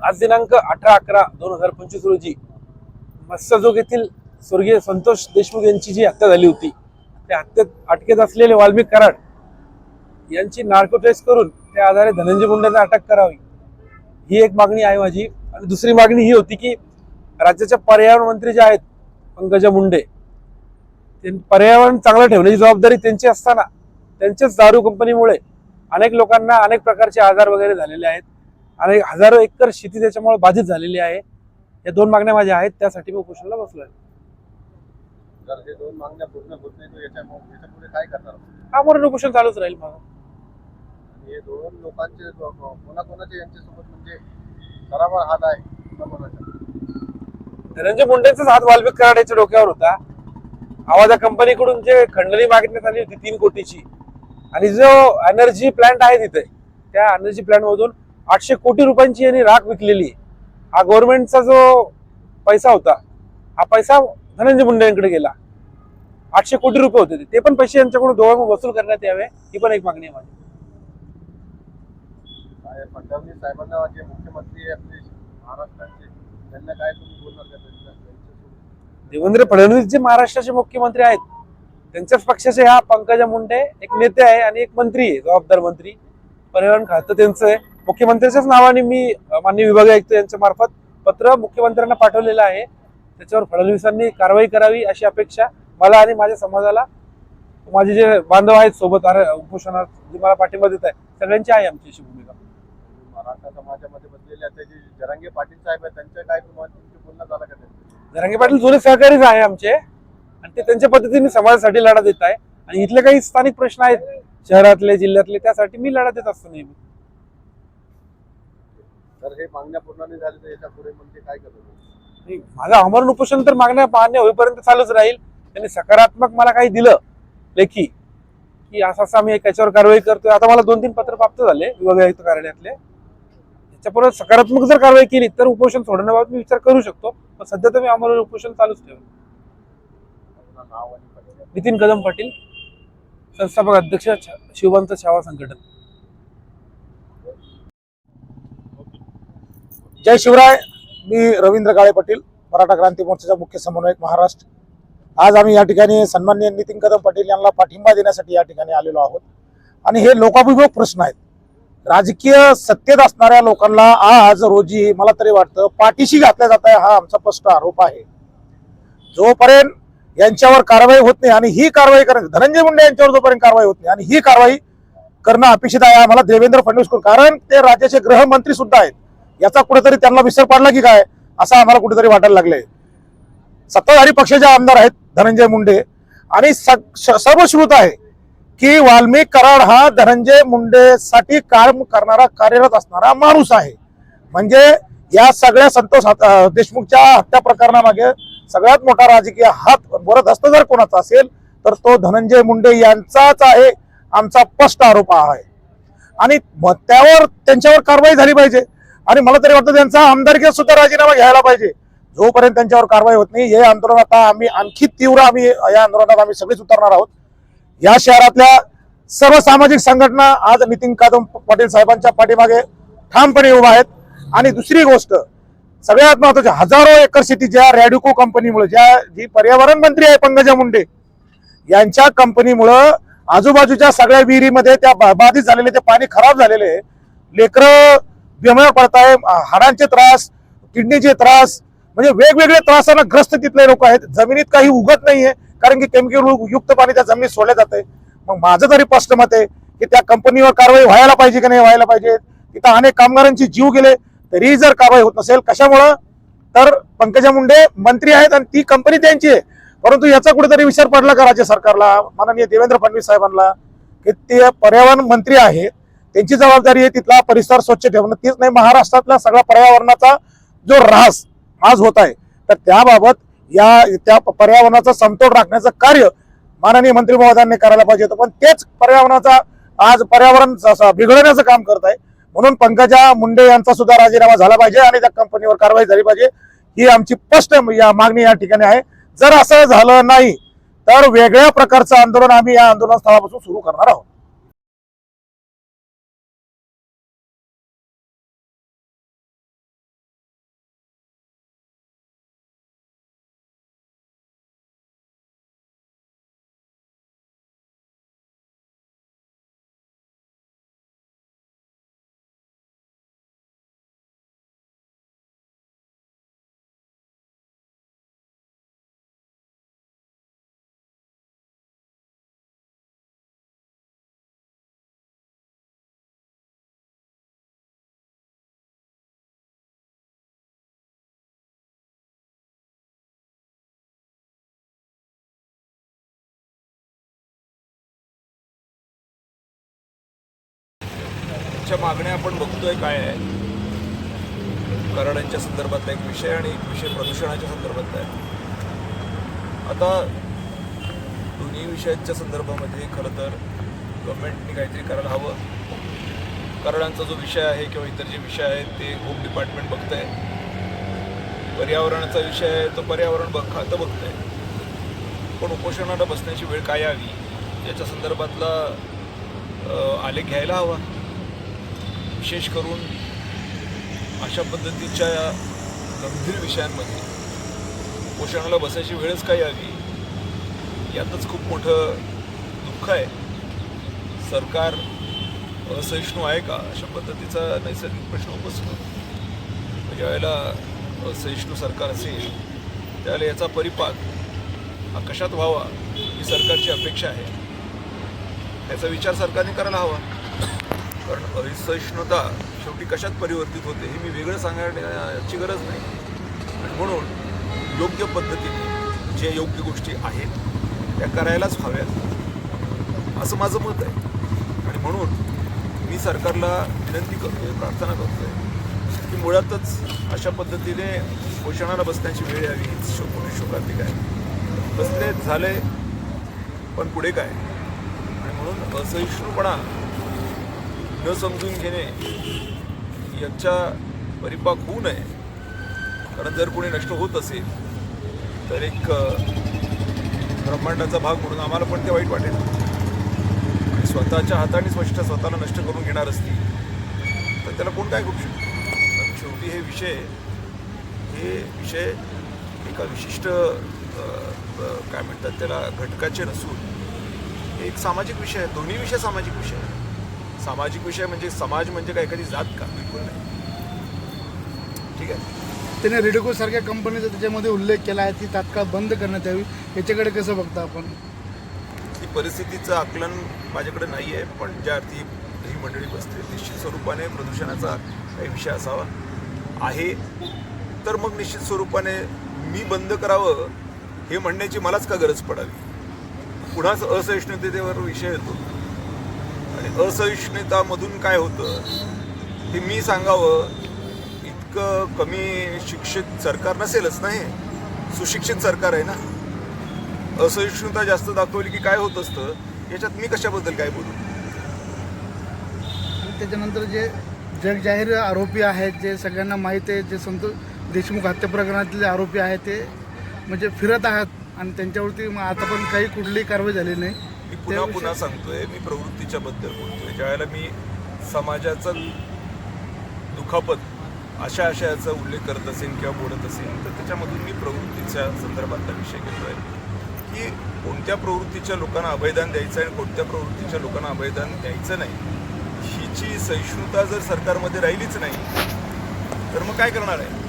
आज दिनांक अठरा अकरा दोन हजार पंचवीस रोजी मत्स्यजोग येथील स्वर्गीय संतोष देशमुख यांची जी हत्या झाली होती त्या हत्येत अटकेत असलेले वाल्मिक कराड यांची नार्कोटेस्ट करून त्या आधारे धनंजय मुंडेंना अटक करावी. ही एक मागणी आहे माझी. आणि दुसरी मागणी ही होती की राज्याच्या पर्यावरण मंत्री जे आहेत पंकजा मुंडे पर्यावरण चांगलं ठेवण्याची जबाबदारी त्यांची असताना त्यांच्याच दारू कंपनीमुळे अनेक लोकांना अनेक प्रकारचे आजार वगैरे झालेले आहेत. आणि हजारो एकर शेती त्याच्यामुळे बाधित झालेली आहे. या दोन मागण्या माझ्या आहेत त्यासाठी मी उपोषणाला बसलो आहे हे आमरण उपोषण चालूच राहील माझं आणि हे दोन लोकांचे कोणाकोणाचे यांच्यासोबत म्हणजे सरावर हात आहे? कोणाकोणाचा? धनंजय मुंडेंचाच हात वाल्मिक कराड याच्या डोक्यावर होता. आवाजा कंपनीकडून जे खंडणी मागण्यात आली होती तीन कोटीची. आणि जो एनर्जी प्लांट आहे तिथे त्या एनर्जी प्लांट मधून आठशे कोटी रुपयांची यांनी राख विकलेली हा गव्हर्नमेंटचा जो पैसा होता हा पैसा धनंजय मुंडेंकडे गेला. आठशे कोटी रुपये होते ते. पण पैसे यांच्याकडून दोघांकडून वसूल करण्यात यावे ही पण एक मागणी आहे माझी. काय फडणवीस साहेबांना जे मुख्यमंत्री आपले महाराष्ट्राचे त्यांना काय तुम्ही बोलणार? देवेंद्र फडणवीस जे महाराष्ट्राचे मुख्यमंत्री आहेत त्यांच्याच पक्षाचे ह्या पंकजा मुंडे एक नेते आहे आणि एक मंत्री आहे जबाबदार मंत्री. पर्यावरण खातं त्यांचं आहे. मुख्यमंत्र्याच्याच नावाने मी अं, माननीय विभाग आयुक्त यांच्या मार्फत पत्र मुख्यमंत्र्यांना पाठवलेलं आहे. त्याच्यावर फडणवीसांनी कारवाई करावी अशी अपेक्षा मला आणि माझ्या समाजाला माझे जे बांधव आहेत सोबत उपोषणात जे मला पाठिंबा देत आहे सगळ्यांची आहे आमची अशी भूमिका. मराठा समाजामध्ये बसलेले आता जे जरांगे पाटील साहेब आहेत त्यांचं काय तुम्हाला तुमचं बोलणं झालं का त्यांचं? जरांगे पाटील जुने सहकारीच आहे आमचे. आणि ते त्यांच्या पद्धतीने समाजासाठी लढा देत आहे. आणि इथले काही स्थानिक प्रश्न आहेत शहरातले जिल्ह्यातले त्यासाठी मी लढा देत असतो नेहमी. जर हे मागण्या पूर्ण नाही झाल्या तर याच्यापुढे म्हणजे काय करतो आणि माझं आमरण उपोषण तर मागण्या मान्य होईपर्यंत चालूच राहील. त्यांनी सकारात्मक मला काही दिलं लेखी. की असं असं आम्ही याच्यावर कारवाई करतोय. आता मला दोन तीन पत्र प्राप्त झाले विभाग आयुक्त कार्यालयातले. त्याच्यापुढे सकारात्मक जर कारवाई केली तर उपोषण सोडण्याबाबत मी विचार करू शकतो. पण सध्या तर मी आमरण उपोषण चालूच पत्ता. नितीन कदम पाटील संस्थापक अध्यक्ष शिवबंत छावा संघटन जय शिवराय मी रवींद्र काळे पाटील मराठा क्रांती मोर्चाचा मुख्य समन्वयक महाराष्ट्र. आज आम्ही या ठिकाणी सन्मान्य नितीन कदम पाटील यांना पाठिंबा देण्यासाठी या ठिकाणी आलेलो आहोत. आणि हे लोकाभिमुख प्रश्न आहेत. राजकीय सत्तेत असणाऱ्या लोकांना आज रोजी मला तरी वाटतं पाठीशी घातल्या जात आहे हा आमचा स्पष्ट आरोप आहे. जोपर्यंत यांच्यावर कारवाई होत नाही आणि ही कारवाई करणं धनंजय मुंडे यांच्यावर जोपर्यंत कारवाई होत नाही आणि ही कारवाई करणं अपेक्षित आहे आम्हाला देवेंद्र फडणवीस कारण ते राज्याचे गृहमंत्री सुद्धा आहेत. याचा कुठेतरी त्यांना विसर पडला की काय? असं आम्हाला कुठेतरी वाटायला लागलंय. सत्ताधारी पक्षाचे आमदार आहेत धनंजय मुंडे. आणि सर्वश्रुत आहे की वाल्मिक कराड हा धनंजय मुंडेसाठी काम करणारा कार्यरत असणारा माणूस आहे. म्हणजे या सगळ्या संतोष देशमुखच्या हत्या प्रकरणामागे सगळ्यात मोठा राजकीय हात वरदहस्त जर कोणाचा असेल तर तो धनंजय मुंडे यांचाच आहे आमचा स्पष्ट आरोप हा आहे. आणि म- त्यावर त्यांच्यावर कारवाई झाली पाहिजे. आणि मला तरी वाटतं त्यांचा आमदारकीत सुद्धा राजीनामा घ्यायला पाहिजे. जोपर्यंत त्यांच्यावर कारवाई होत नाही हे आंदोलन आता आम्ही आणखी तीव्र आम्ही या आंदोलनात आम्ही सगळीच उतरणार आहोत. या शहरातल्या सर्व सामाजिक संघटना आज नितीन कादम पाटील साहेबांच्या पाठीमागे ठामपणे उभा आहेत. आणि दुसरी गोष्ट सगळ्यात महत्वाची हजारो एकर शेती ज्या रॅडिको कंपनीमुळे ज्या जी पर्यावरण मंत्री आहे पंकजा मुंडे यांच्या कंपनीमुळं आजूबाजूच्या सगळ्या विहिरीमध्ये त्या बाधित झालेले ते पाणी खराब झालेले लेकरं बिमार पडताय हाडांचे त्रास किडनीचे त्रास म्हणजे वेगवेगळे त्रासानं ग्रस्त तिथले लोक आहेत. जमिनीत काही उगत नाहीये कारण की केमिकल युक्त पाणी त्या जमिनीत सोडलं जाते मग माझं तरी स्पष्ट मत आहे की त्या कंपनीवर कारवाई व्हायला पाहिजे की नाही व्हायला पाहिजे? तिथं अनेक कामगारांची जीव गेले तरीही जर कारवाई होत नसेल कशामुळं? तर पंकजा मुंडे मंत्री आहेत आणि ती कंपनी त्यांची आहे. परंतु याचा कुठेतरी विचार पडला का राज्य सरकारला माननीय देवेंद्र फडणवीस साहेबांना की ते पर्यावरण मंत्री आहेत त्यांची जबाबदारी आहे तिथला परिसर स्वच्छ ठेवणं. तीच नाही महाराष्ट्रातला सगळा पर्यावरणाचा जो ऱ्हास आज होत आहे. तर त्याबाबत या त्या पर्यावरणाचा समतोल राखण्याचं कार्य माननीय मंत्री महोदयांनी करायला पाहिजे होतं. पण तेच पर्यावरणाचा आज पर्यावरण स- बिघडवण्याचं काम करत आहे. म्हणून पंकजा मुंडे यांचा सुद्धा राजीनामा झाला पाहिजे आणि त्या कंपनीवर कारवाई झाली पाहिजे. ही आमची स्पष्ट या मागणी या ठिकाणी आहे. जर असं झालं नाही तर वेगळ्या प्रकारचं आंदोलन आम्ही या आंदोलन स्थळापासून सुरू करणार आहोत. त्यांच्या मागण्या आपण बघतोय काय आहे? कराडांच्या संदर्भातला एक विषय आणि एक विषय प्रदूषणाच्या संदर्भातला आहे. आता दोन्ही विषयांच्या संदर्भामध्ये खरं तर गव्हर्नमेंटने काहीतरी करायला हवं. कराडांचा जो विषय आहे किंवा इतर जे विषय आहेत ते होम डिपार्टमेंट बघत आहे पर्यावरणाचा विषय आहे तो पर्यावरण बघ खातं बघत आहे पण उपोषणाला बसण्याची वेळ काय यावी? याच्या संदर्भातला आलेख घ्यायला हवा. विशेष करून अशा पद्धतीच्या गंभीर विषयांमध्ये पोषणाला बसायची वेळच काही आली. यातच खूप मोठं दुःख आहे. सरकार असहिष्णू आहे का? अशा पद्धतीचा नैसर्गिक प्रश्न उपस्थित ज्यावेळेला असहिष्णू सरकार असेल त्यावेळेला याचा परिपाक हा कशात व्हावा ही सरकारची अपेक्षा आहे. याचा विचार सरकारने करायला हवा. कारण असहिष्णुता शेवटी कशात परिवर्तित होते हे मी वेगळं सांगण्याची गरज नाही. आणि म्हणून योग्य पद्धतीने जे योग्य गोष्टी आहेत त्या करायलाच हव्यात. असं माझं मत आहे. आणि म्हणून मी सरकारला विनंती करतोय प्रार्थना करतोय की मुळातच अशा पद्धतीने पोषणाला बसण्याची वेळ यावी हीच शो मोठी शोकांतिक आहे बसले झाले पण पुढे काय. आणि म्हणून असहिष्णुपणा न समजून घेणे याच्या परिपाक होऊ नये. कारण जर कोणी नष्ट होत असेल तर एक ब्रह्मांडाचा भाग म्हणून आम्हाला पण ते वाईट वाटेल. आणि स्वतःच्या हाताने स्पष्ट स्वतःला नष्ट करून घेणार असतील तर त्याला कोण काय करू शकतो? कारण शेवटी हे विषय हे विषय एका विशिष्ट काय म्हणतात त्याला घटकाचे नसून हे एक सामाजिक विषय आहे. दोन्ही विषय सामाजिक विषय आहे सामाजिक विषय म्हणजे समाज म्हणजे काय एखादी जात का? बिलकुल नाही. ठीक आहे. त्याने रेडिको सारख्या कंपनीचा त्याच्यामध्ये उल्लेख केला आहे ती तात्काळ बंद करण्यात यावी. याच्याकडे कसं बघता आपण? ही परिस्थितीचं आकलन माझ्याकडे नाही आहे पण ज्या अर्थी ही मंडळी बसते निश्चित स्वरूपाने प्रदूषणाचा काही विषय असावा. आहे तर मग निश्चित स्वरूपाने मी बंद करावं हे म्हणण्याची मलाच का गरज पडावी? पुन्हाच असहिष्णुतेवर विषय येतो. असहिष्णुतामधून काय होतं हे मी सांगावं. इतकं कमी शिक्षित सरकार नसेलच नाही सुशिक्षित सरकार आहे ना? असहिष्णुता जास्त दाखवली की काय होत असतं? याच्यात मी कशाबद्दल काय बोलू? आणि त्याच्यानंतर जे जगजाहीर आरोपी आहेत जे सगळ्यांना माहीत आहे जे संतोष देशमुख हत्या प्रकरणातले आरोपी आहेत ते म्हणजे फिरत आहात आणि त्यांच्यावरती मग आता पण काही कुठलीही कारवाई झाली नाही. मी पुन्हा पुन्हा सांगतोय मी प्रवृत्तीच्या बद्दल बोलतोय. ज्यावेळेला मी समाजाचं दुखापत अशा आशयाचा उल्लेख करत असेल किंवा बोलत असेल तर त्याच्यामधून मी प्रवृत्तीच्या संदर्भातला विषय घेतोय. की कोणत्या प्रवृत्तीच्या लोकांना अभयदान द्यायचं आहे आणि कोणत्या प्रवृत्तीच्या लोकांना अभयदान द्यायचं नाही हिची सहिष्णुता जर सरकारमध्ये राहिलीच नाही तर मग काय करणार आहे?